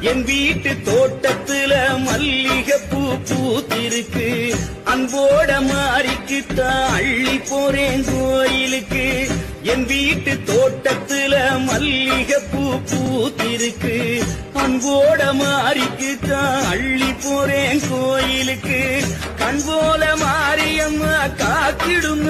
என் வீட்டு தோட்டத்துல மல்லிகை பூ பூத்திருக்கு. அன்போட மாறிக்குத்தான் அள்ளி போறேன் கோயிலுக்கு. என் வீட்டு தோட்டத்துல மல்லிகை பூ பூத்திருக்கு. அன்போட மாறிக்குத்தான் அள்ளி போறேன் கோயிலுக்கு. கண்போல மாரியம்மா காத்திடும்?